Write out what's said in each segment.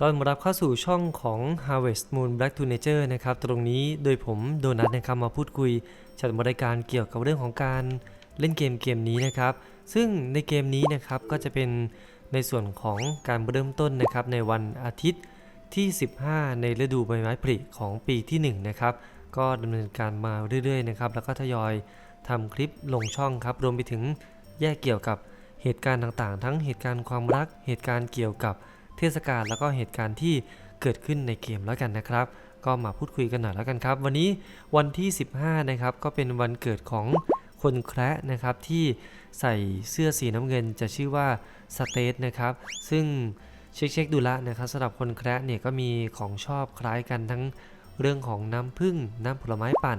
ตอนรับเข้าสู่ช่องของ Harvest Moon Black to Nature นะครับ ตรงนี้โดยผมโดนัทนะครับมาพูดคุยจัดบริการเกี่ยวกับเรื่องของการเล่นเกมเกมนี้นะครับ ซึ่งในเกมนี้นะครับก็จะเป็นในส่วนของการเริ่มต้นนะครับในวันอาทิตย์ที่ 15 ในฤดูใบไม้ผลิของปีที่ 1 นะครับ ก็ดำเนินการมาเรื่อยๆนะครับแล้วก็ทยอยทำคลิปลงช่องครับรวมไปถึงแยกเกี่ยวกับเหตุการณ์ต่างๆ ทั้งเหตุการณ์ความรักเหตุการณ์เกี่ยวกับ เทศกาลแล้วก็เหตุการณ์ที่เกิดขึ้นในเกมแล้วกันนะครับ ก็มาพูดคุยกันหน่อยแล้วกันครับ วันนี้วันที่ 15 นะครับ ก็เป็นวันเกิดของคนแคระนะครับที่ใส่เสื้อสีน้ำเงินจะชื่อว่าสเตทนะครับ ซึ่งเช็คๆดูละนะครับสำหรับคนแคระเนี่ยก็มีของชอบคล้ายกันทั้งเรื่องของน้ำผึ้งน้ำผลไม้ปั่น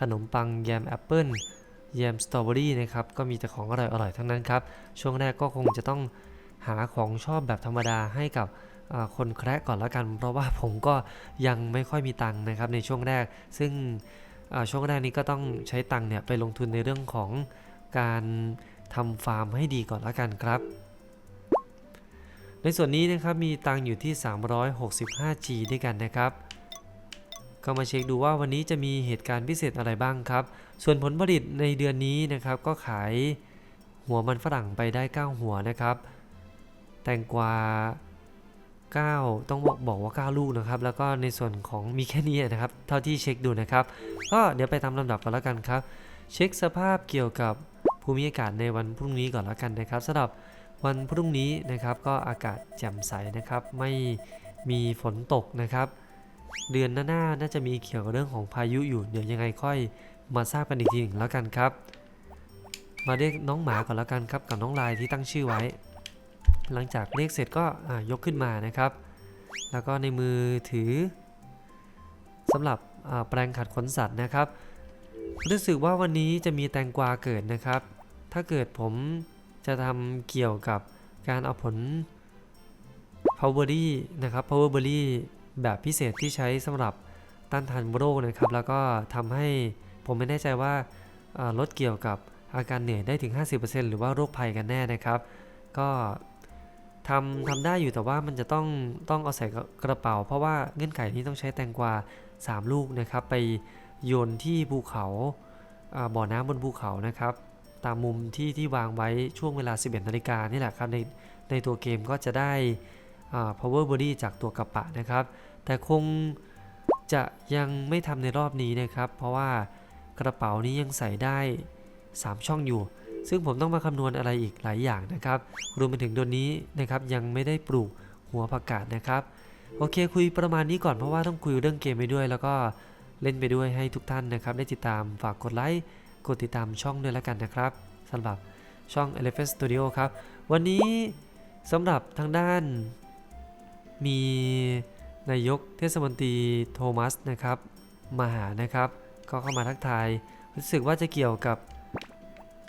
ขนมปังแยมแอปเปิ้ลแยมสตรอเบอรี่นะครับก็มีแต่ของอร่อยๆทั้งนั้นครับ ช่วงแรกก็คงจะต้อง หาของชอบแบบธรรมดาให้กับคนแคระก่อนแล้วกัน เพราะว่าผมก็ยังไม่ค่อยมีตังค์นะครับในช่วงแรก ซึ่งช่วงแรกนี้ก็ต้องใช้ตังค์เนี่ยไปลงทุนในเรื่องของการทำฟาร์มให้ดีก่อนแล้วกันครับ ในส่วนนี้นะครับมีตังค์อยู่ที่ 365G ด้วยกันนะครับก็มาเช็คดูว่าวันนี้จะมีเหตุการณ์พิเศษอะไรบ้างครับ ส่วนผลผลิตในเดือนนี้นะครับก็ขายหัวมันฝรั่งไปได้ 9 หัวนะครับ แตงกวา9 ต้องบอกบอกว่า 9 ลูกนะครับ แล้วก็ในส่วนของมีแค่นี้นะครับ เท่าที่เช็คดูนะครับ ก็เดี๋ยวไปตามลำดับกันแล้วกันครับ เช็คสภาพเกี่ยวกับภูมิอากาศในวันพรุ่งนี้ก่อนแล้วกันนะครับสำหรับวันพรุ่งนี้นะครับ ก็อากาศแจ่มใสนะครับ ไม่มีฝนตกนะครับ เดือนหน้าๆน่าจะมีเกี่ยวกับเรื่องของพายุอยู่เดี๋ยวยังไงค่อยมาทราบกันอีกทีหนึ่งแล้วกันครับ มาเรียกน้องหมาก่อนแล้วกันครับกับน้องลายที่ตั้งชื่อไว้ หลังจากเรียกเสร็จก็ยกขึ้นมานะครับ แล้วก็ในมือถือสำหรับแปรงขัดขนสัตว์นะครับ รู้สึกว่าวันนี้จะมีแตงกวาเกิดนะครับ ถ้าเกิดผมจะทำเกี่ยวกับการเอาผล powerberry นะครับ powerberry แบบพิเศษที่ใช้สำหรับต้านทานโรคนะครับ แล้วก็ทำให้ผมไม่แน่ใจว่าอ่าลดเกี่ยวกับอาการเหนื่อยได้ถึง 50%หรือว่าโรคภัยกันแน่นะครับ ก็ ทำทำได้อยู่แต่ว่ามันจะต้องต้องเอาใส่กระเป๋า เพราะว่าเงื่อนไขนี้ต้องใช้แตงกวา 3 ลูกนะครับ ไปโยนที่ภูเขาบ่อน้ำบนภูเขานะครับ ตามมุมที่ที่วางไว้ช่วงเวลา 11นาฬิกานี่แหละครับในในตัวเกมก็จะได้ power body จากตัวกระปะนะครับ แต่คงจะยังไม่ทำในรอบนี้นะครับ เพราะว่ากระเป๋านี้ยังใส่ได้ 3 ช่องอยู่ ซึ่งผมต้องมาคำนวณอะไรอีกหลายอย่างนะครับ รวมไปถึงตัวนี้นะครับยังไม่ได้ปลูกหัวผักกาดนะครับ โอเคคุยประมาณนี้ก่อนเพราะว่าต้องคุยเรื่องเกมไปด้วย แล้วก็เล่นไปด้วยให้ทุกท่านนะครับ ได้ติดตามฝากกดไลค์กดติดตามช่องด้วยแล้วกันนะครับสำหรับช่อง Elephant Studio ครับ วันนี้สำหรับทางด้านมีนายกเทศมนตรีโทมัสนะครับมาหานะครับ ก็เข้ามาทักทาย รู้สึกว่าจะเกี่ยวกับ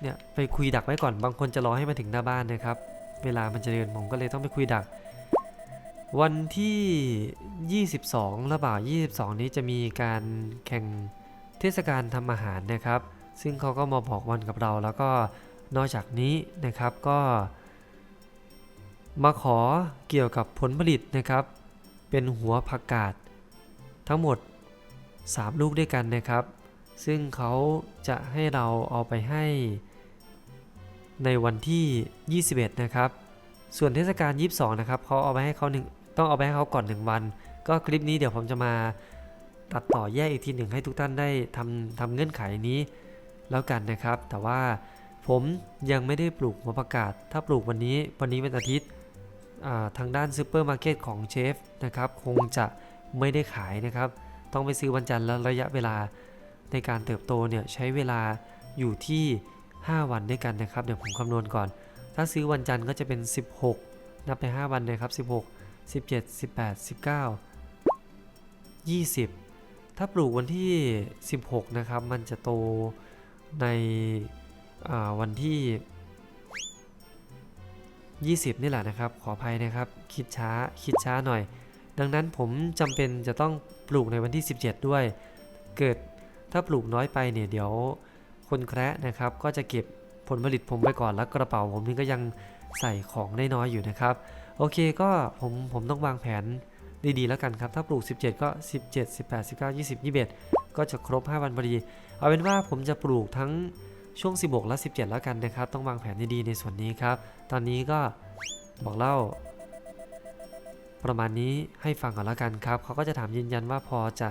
เนี่ยไปคุยดักไว้ก่อนบางคนจะรอให้มาถึงหน้าบ้านนะครับ เวลามันจะเดินผมก็เลยต้องไปคุยดัก วันที่ 22ระบ่า22 นี้จะมีการแข่งเทศกาลทำอาหารนะครับ ซึ่งเขาก็มาบอกวันกับเราแล้วก็นอกจากนี้นะครับก็มาขอเกี่ยวกับผลผลิตนะครับ เป็นหัวผักกาดทั้งหมด 3 ลูกด้วยกันนะครับ ซึ่งเขาจะให้เราเอาไปให้ ในวันที่ 21 นะครับ ส่วนเทศกาล 22 นะครับเขาเอาไปให้เขาหนึ่งต้องเอาไปให้เขาก่อน 1 วัน ก็คลิปนี้เดี๋ยวผมจะมาตัดต่อแยกอีกทีหนึ่งให้ทุกท่านได้ทำทำเงื่อนไขนี้แล้วกันนะครับ แต่ว่าผมยังไม่ได้ปลูกหัวผักกาดถ้าปลูกวันนี้วันนี้เป็นอาทิตย์ทางด้านซูเปอร์มาร์เก็ตของเชฟนะครับคงจะไม่ได้ขายนะครับ ต้องไปซื้อวันจันทร์แล้วระยะเวลาในการเติบโตเนี่ยใช้เวลาอยู่ที่ 5 วันด้วยกันนะครับ เดี๋ยวผมคำนวณก่อน ถ้าซื้อวันจันทร์ก็จะเป็น 16 นับไป 5 วันเลยครับ 16 17 18 19 20 ถ้าปลูกวันที่ 16 นะครับ มันจะโตในวันที่ 20 นี่แหละนะครับ ขออภัยนะครับ คิดช้า คิดช้าหน่อย ดังนั้นผมจำเป็นจะต้องปลูกในวันที่ 17 ด้วย เกิดถ้าปลูกน้อยไปเนี่ยเดี๋ยว คนแคระนะครับ ก็จะเก็บผลผลิตผมไปก่อนแล้วกระเป๋าผมนี่ก็ยังใส่ของได้น้อยอยู่นะครับ โอเคก็ผมผมต้องวางแผนดีๆแล้วกันครับ ถ้าปลูก 17 ก็ 17 18 19 20 21 ก็จะครบ 5 วันพอดี เอาเป็นว่าผมจะปลูกทั้งช่วง 16 และ 17 แล้วกันนะครับ ต้องวางแผนดีๆในส่วนนี้ครับ ตอนนี้ก็บอกเล่า ประมาณนี้ให้ฟังก่อนแล้วกันครับ เขาก็จะถามยืนยันว่าพอจะ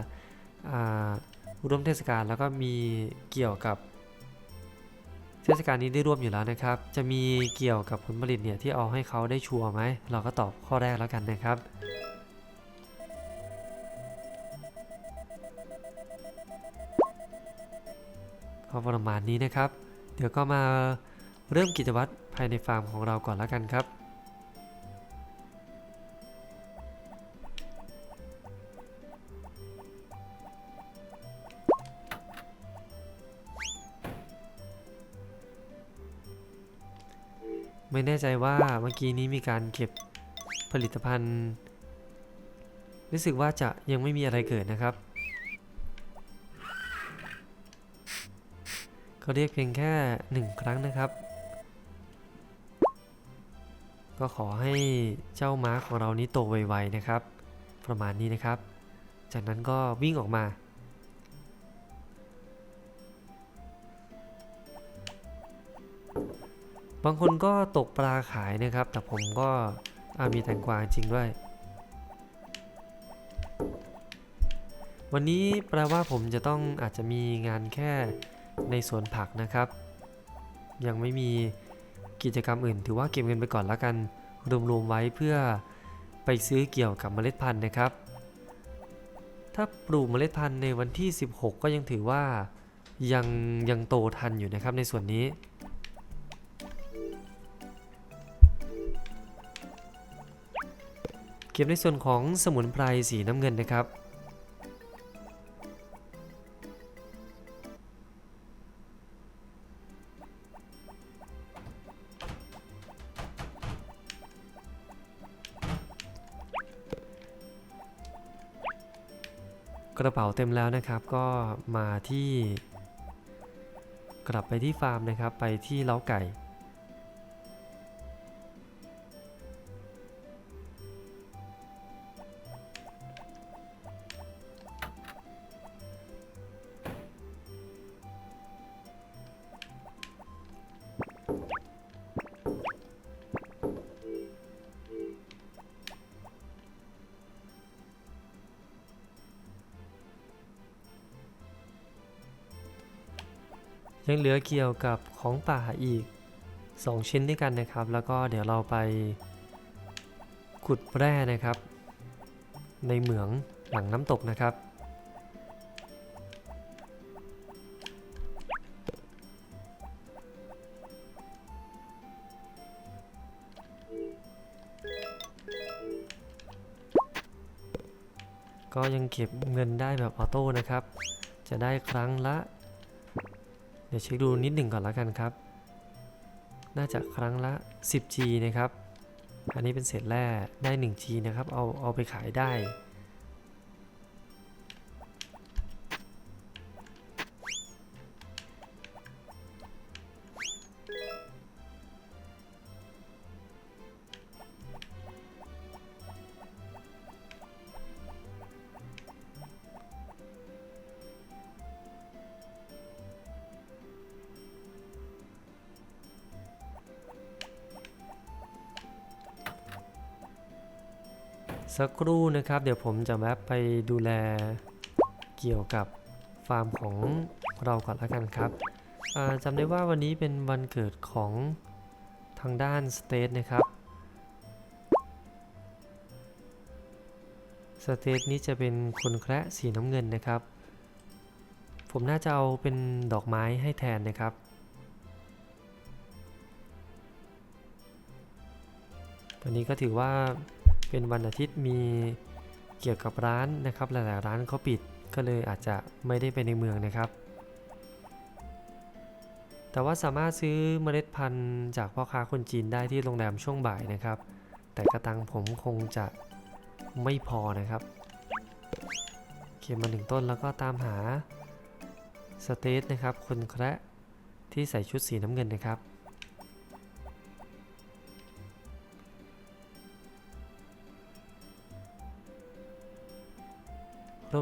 อ่าร่วมเทศกาลแล้วก็มีเกี่ยวกับ เทศกาลนี้ได้ร่วมอยู่แล้วนะครับ จะมีเกี่ยวกับผลผลิตเนี่ยที่เอาให้เขาได้ชัวร์ไหม เราก็ตอบข้อแรกแล้วกันนะครับ ก็ประมาณนี้นะครับ เดี๋ยวก็มาเริ่มกิจวัตรภายในฟาร์มของเราก่อนแล้วกันครับ ไม่แน่ใจว่าเมื่อกี้นี้มีการเก็บผลิตภัณฑ์ รู้สึกว่าจะยังไม่มีอะไรเกิดนะครับก็เรียกเพียงแค่หนึ่งครั้งนะครับ ก็ขอให้เจ้าม้าของเรานี้โตไวๆนะครับ ประมาณนี้นะครับ จากนั้นก็วิ่งออกมา บางคนก็ตกปลาขายนะครับ แต่ผมก็อ่ามีแตงกวาจริงด้วย วันนี้แปลว่าผมจะต้องอาจจะมีงานแค่ในสวนผักนะครับ ยังไม่มีกิจกรรมอื่น ถือว่าเก็บเงินไปก่อนแล้วกันรวมๆไว้เพื่อไปซื้อเกี่ยวกับเมล็ดพันธุ์นะครับ ถ้าปลูกเมล็ดพันธุ์ในวันที่ 16 ก็ยังถือว่ายังยังโตทันอยู่นะครับในส่วนนี้ เก็บในส่วนของสมุนไพรสีน้ำเงินนะครับ กระเป๋าเต็มแล้วนะครับก็มาที่ กลับไปที่ฟาร์มนะครับ ไปที่เล้าไก่ ยังเหลือเกี่ยวกับของป่าอีก 2 ชิ้นด้วยกันนะครับ แล้วก็เดี๋ยวเราไปขุดแร่นะครับ ในเหมืองหลังน้ำตกนะครับ ก็ยังเก็บเงินได้แบบออโต้นะครับ จะได้ครั้งละ ดี๋ยวเช็คดูนิดหนึ่งก่อนแล้วกันครับ น่าจะครั้งละ 10G นะครับ อันนี้เป็นเศษแร่ได้ 1G นะครับ เอาเอาไปขายได้ สักครู่นะครับ เดี๋ยวผมจะแวะไปดูแลเกี่ยวกับฟาร์มของเราก่อนแล้วกันครับจำได้ว่าวันนี้เป็นวันเกิดของทางด้านสเตทนะครับสเตทนี้จะเป็นคนแคระสีน้ำเงินนะครับ ผมน่าจะเอาเป็นดอกไม้ให้แทนนะครับ วันนี้ก็ถือว่า เป็นวันอาทิตย์มีเกี่ยวกับร้านนะครับ หลายๆร้านเขาปิดก็เลยอาจจะไม่ได้ไปในเมืองนะครับ แต่ว่าสามารถซื้อเมล็ดพันธุ์จากพ่อค้าคนจีนได้ที่โรงแรมช่วงบ่ายนะครับ แต่กระตังผมคงจะไม่พอนะครับเก็บมาหนึ่งต้นแล้วก็ตามหาสเตทนะครับคนแคระที่ใส่ชุดสีน้ำเงินนะครับ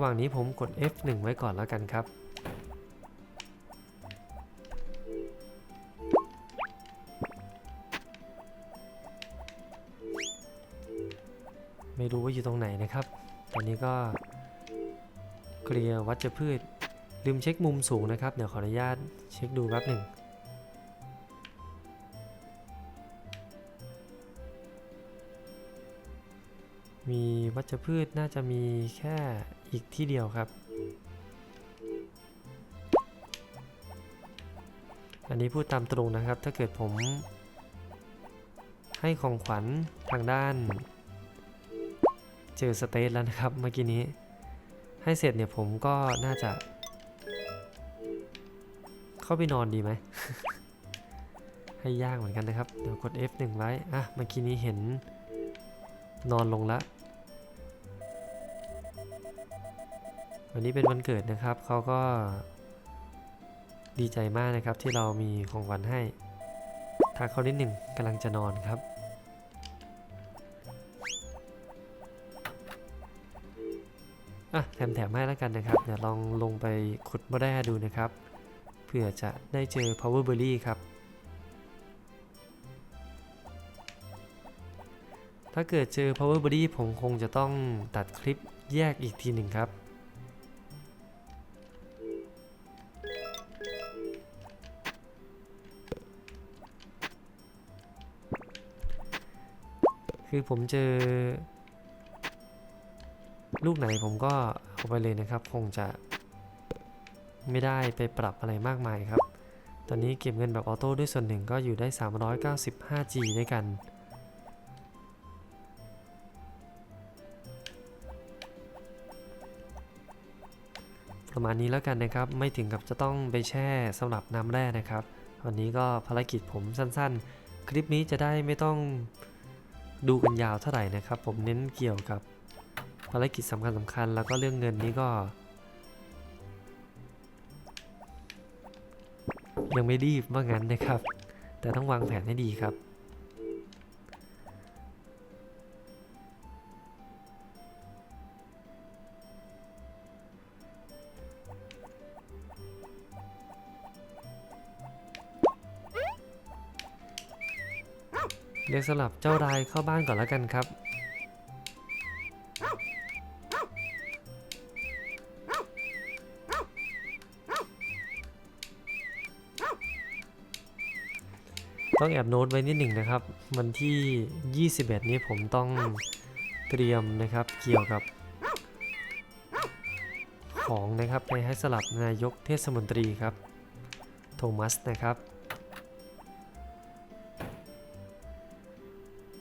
ระหว่างนี้ผมกด F1 ไว้ก่อนแล้วกันครับ ไม่รู้ว่าอยู่ตรงไหนนะครับ ตอนนี้ก็เคลียร์วัชพืช ลืมเช็คมุมสูงนะครับ เดี๋ยวขออนุญาตเช็คดูแป๊บหนึ่ง วัชพืชน่าจะมีแค่อีกที่เดียวครับ อันนี้พูดตามตรงนะครับ ถ้าเกิดผม ให้ของขวัญทางด้าน เจอสเตทแล้วนะครับเมื่อกี้นี้ ให้เสร็จเนี่ยผมก็น่าจะ เข้าไปนอนดีไหม ให้ยากเหมือนกันนะครับ เดี๋ยวกด F1 ไว้ อะ เมื่อกี้นี้เห็นนอนลงและ วันนี้เป็นวันเกิดนะครับ เขาก็ดีใจมากนะครับที่เรามีของขวัญให้ทักเขานิดหนึ่งกำลังจะนอนครับ อะแถมๆให้แล้วกันนะครับ เดี๋ยวลองลงไปขุดมาแร่ดูนะครับ เพื่อจะได้เจอ power berry ครับ ถ้าเกิดเจอ power berry ผมคงจะต้องตัดคลิปแยกอีกทีหนึ่งครับ คือผมเจอ ลูกไหนผมก็เอาไปเลยนะครับ คงจะไม่ได้ไปปรับอะไรมากมายครับ ตอนนี้เก็บเงินแบบออโต้ด้วยส่วนหนึ่งก็อยู่ได้ 395G ด้วยกัน ประมาณนี้แล้วกันนะครับ ไม่ถึงกับจะต้องไปแช่สำหรับน้ำแร่นะครับ วันนี้ก็ภารกิจผมสั้นๆ คลิปนี้จะได้ไม่ต้อง ดูกันยาวเท่าไหร่นะครับ ผมเน้นเกี่ยวกับภารกิจสำคัญสำคัญแล้วก็เรื่องเงินนี้ก็ ยังไม่รีบว่างั้นนะครับ แต่ต้องวางแผนให้ดีครับ เรียกสลับเจ้ารายเข้าบ้านก่อนแล้วกันครับ ต้องแอบโน้ตไว้นิดหนึ่งนะครับ วันที่ 21 นี้ผมต้องเตรียมนะครับเกี่ยวกับของนะครับไปให้สลับนายกเทศมนตรีครับ โทมัสนะครับ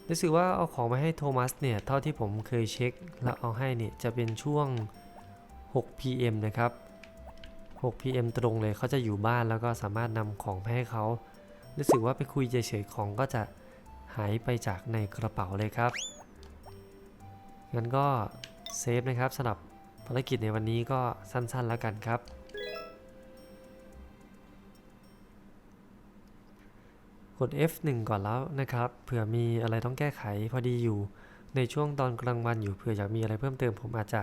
รู้สึกว่าเอาของมาให้โทมัสเนี่ย เท่าที่ผมเคยเช็คแล้วเอาให้เนี่ยจะเป็นช่วง 6 PM นะครับ 6 PM ตรงเลยเขาจะอยู่บ้านแล้วก็สามารถนำของไปให้เขา รู้สึกว่าไปคุยเฉยๆของก็จะหายไปจากในกระเป๋าเลยครับ งั้นก็เซฟนะครับสำหรับภารกิจในวันนี้ก็สั้นๆแล้วกันครับ กด F1 ก่อนแล้วนะครับเผื่อมีอะไรต้องแก้ไขพอดีอยู่ในช่วงตอนกลางวันอยู่เผื่ออยากมีอะไรเพิ่มเติม ผมอาจจะ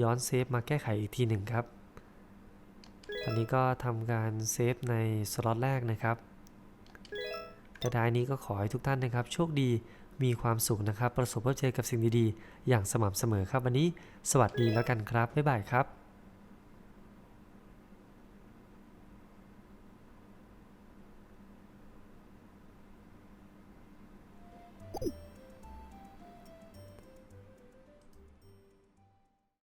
ย้อนเซฟมาแก้ไขอีกทีหนึ่งครับ ตอนนี้ก็ทำการเซฟในสล็อตแรกนะครับแต่ท้ายนี้ก็ขอให้ทุกท่านนะครับ โชคดีมีความสุขนะครับ ประสบพบเจอกับสิ่งดีๆ อย่างสม่ำเสมอครับ วันนี้ สวัสดีแล้วกันครับ บ๊ายบายครับ